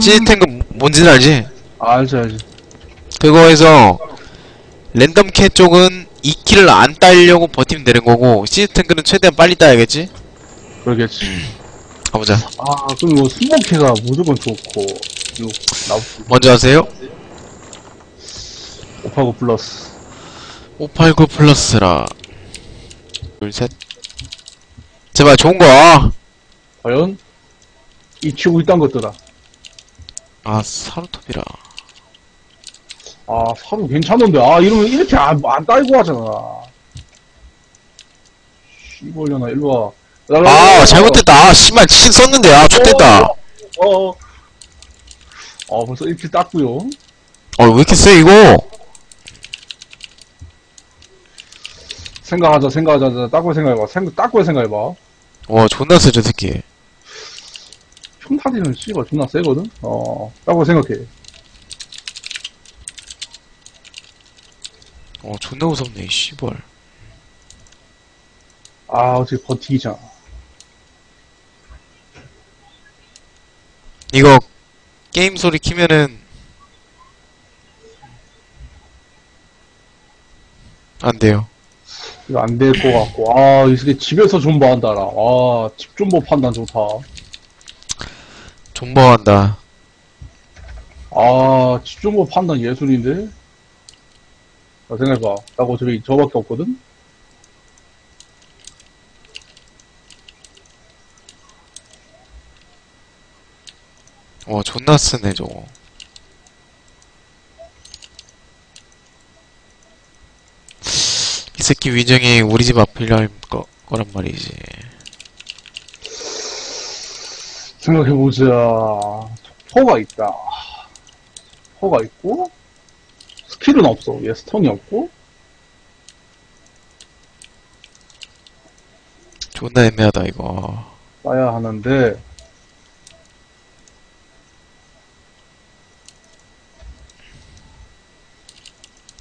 시스템 뭔지는 알지? 알지, 알지. 그거에서 랜덤 캐 쪽은 2킬을 안 따려고 버티면 되는 거고 시스템은 최대한 빨리 따야겠지? 그러겠지. 가보자 아, 그럼 이거 순번캐가 무조건 좋고, 이거, 나부터. 먼저 하세요 오파고 플러스. 589 플러스라 둘셋 제발 좋은 거야 과연? 이 치고 있단 것들아. 아 사루톱이라 아, 사루 괜찮은데. 아, 이러면 이렇게 안, 안 따이고 하잖아. 씨벌려나, 일로 와. 나, 나, 아 나, 잘못됐다 아 씨발 신 썼는데 아 X됐다 어, 어. 어, 벌써 이렇게 땄구요. 어왜 이렇게 세 이거 생각하자, 생각하자. 닦고 생각해봐. 생각, 닦고 생각해봐. 와 존나 세저 새끼 평타디는 씨발 존나 세거든? 어, 닦고 생각해. 어 존나 무섭네 씨발 아, 어떻게 버티기잖아. 이거 게임 소리 키면은 안 돼요 이거 안 될 것 같고. 아, 이 새끼 집에서 존버한다라. 아, 집 존버 판단 좋다. 존버한다 아, 집 존버 판단 예술인데? 자, 생각해봐. 나 어차피 저밖에 없거든? 와 존나 쓰네 저거 새끼 위정이 우리 집 앞이라 할 거, 거란 말이지 생각해보자. 포가 있다. 포가 있고, 스킬은 없어. 얘 스턴이 없고, 존나 애매하다 이거 따야 하는데,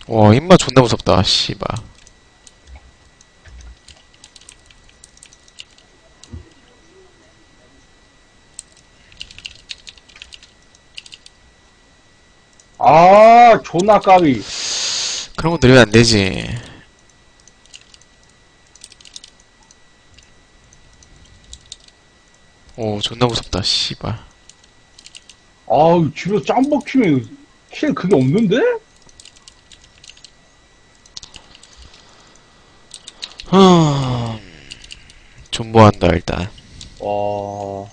와 입맛 존나 무섭다 씨발 아, 존나 까비. 그런 거 느리면 안 되지 오 존나 무섭다 씨발 아, 집에서 짬박 키면 킬 그게 없는데? 흠 존버한다 일단 와.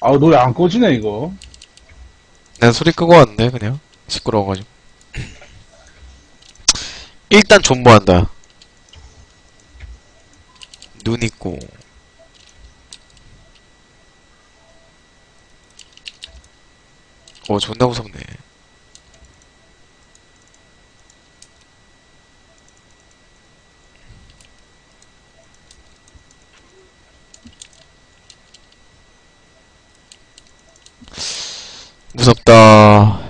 아, 노래 안 꺼지네, 이거. 난 소리 끄고 왔는데 그냥. 시끄러워가지고. 일단 존버한다. 눈 있고. 오 존나 무섭네 무섭다.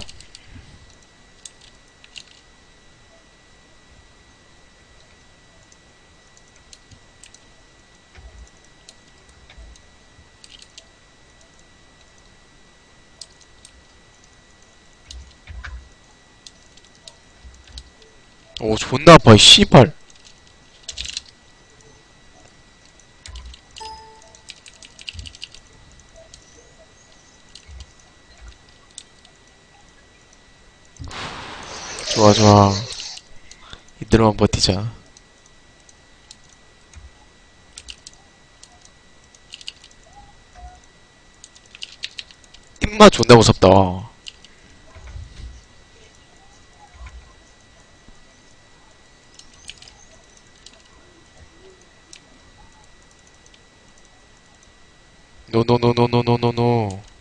오 존나 아파 이 씨발 좋아 좋아. 이대로만 버티자. 입맛 존나 무섭다. 노노노노노노노노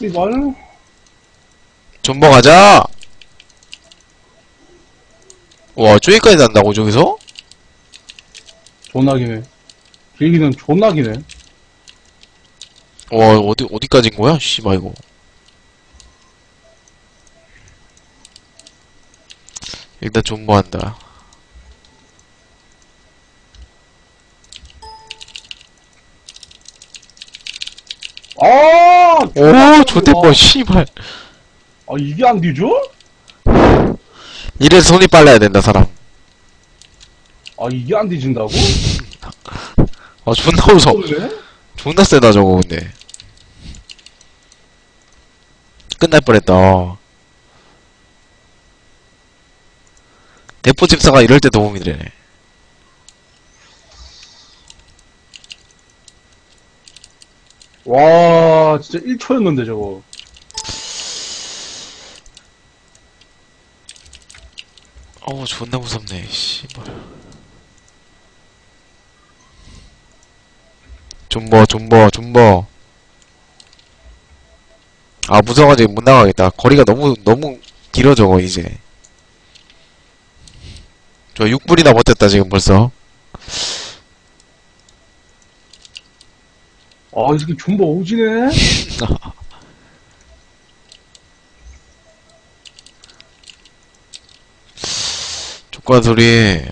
이발? 존버 가자 와, 저기까지 난다고, 저기서? 존나기네. 길기는 존나기네. 와, 어디, 어디까지인 거야? 씨발, 이거. 일단 존버한다. 아! 오, 좋대뻐, 씨발. 아, 이게 안 뒤져? 이래서 손이 빨라야 된다, 사람. 아, 이게 안 뒤진다고? 아, 존나 무서워. 그래? 존나 세다, 저거, 근데. 끝날 뻔했다. 대포 집사가 이럴 때 도움이 되네. 와, 진짜 1초였는데, 저거. 어우, 존나 무섭네, 씨발. 존버, 존버, 존버. 아, 무서워가지고 못 나가겠다. 거리가 너무, 너무 길어, 저거, 이제. 저 6분이나 버텼다, 지금 벌써. 아, 이 새끼 존버 오지네? 조건 소리.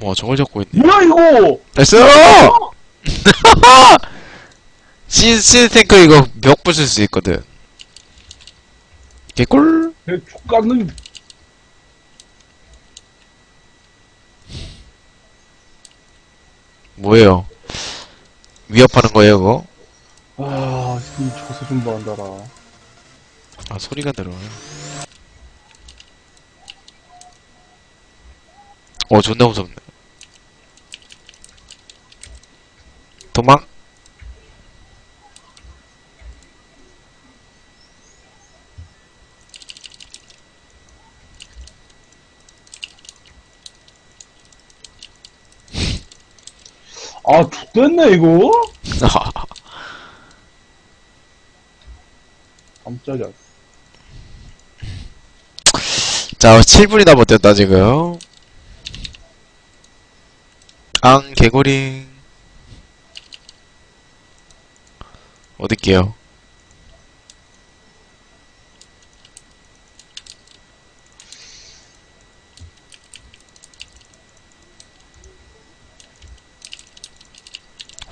와, 저걸 잡고 있네. 뭐야, 이거! 됐어! 시, 시스탱크 이거 벽 부술 수 있거든. 개꿀? 내 족같는, 뭐예요? 위협하는 거예요, 그거? 아, 이 저세 존버 한다라. 아, 소리가 들어요. 어, 존나 무섭네. 도망! 아, X됐네, 이거? 깜짝이야. 자, 7분이나 버텼다, 지금. 앙, 개구리. 어딜게요?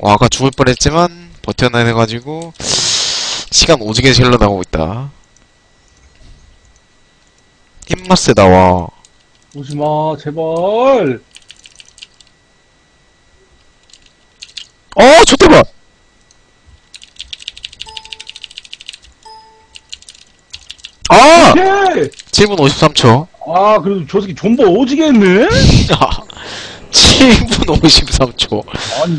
와, 아까 죽을 뻔했지만, 버텨내가지고, 시간 오지게 실러 나오고 있다. 입맛 세다, 와. 오지마, 제발. 어, 좋대봐! 아! 오케이! 7분 53초. 아, 그래도 저 새끼 존버 오지게 했네? 7분 53초. 아니.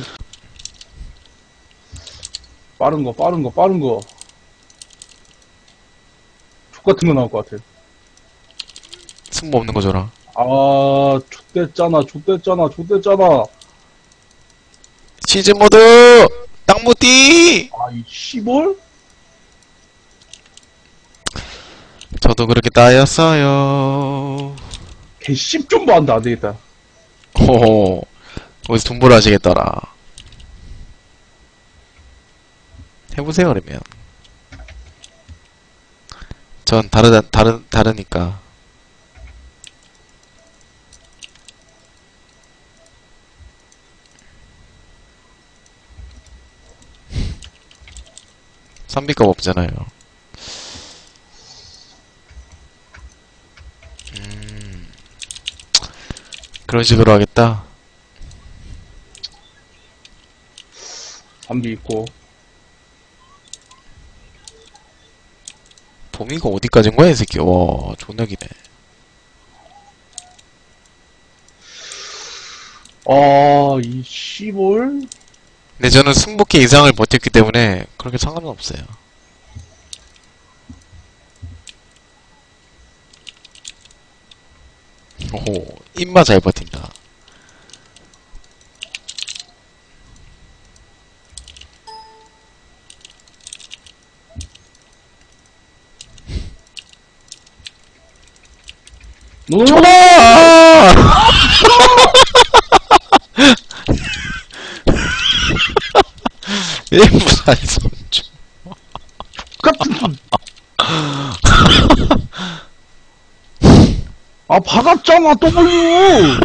빠른 거, 빠른 거, 빠른 거. 족같은 거 나올 것 같아. 승부 없는 거잖아. 아, 족됐잖아, 족됐잖아, 족됐잖아. 시즌 모드! 땅무띠! 아, 이 씨볼? 저도 그렇게 따였어요. 개 씹좀버 한다, 안 되겠다. 호호. 거기서 돈 벌어 하시겠더라. 해보세요, 그러면. 전 다르다, 다른, 다르니까. 선비값 없잖아요. 음. 그런 식으로 하겠다. 담비 있고. 봄이가 어디까지인 거야, 이 새끼. 와, 존나 기네. 아, 이 씨볼? 근데 저는 승복기 이상을 버텼기 때문에 그렇게 상관은 없어요. 오호, 입마 잘 버틴다. 일부산 손주. 같은 아 박았잖아 W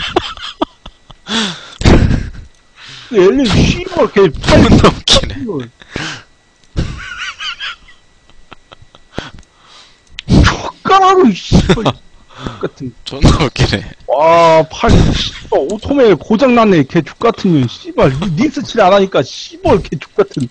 엘리 씨발 걔팔 존나 웃기네. 족가라고 씨발 같은 존나 웃기네. 와팔 오토메일 고장났네. 걔 족같은 년 씨발. 니- 닉스 칠안 하니까 씨발 걔 족같은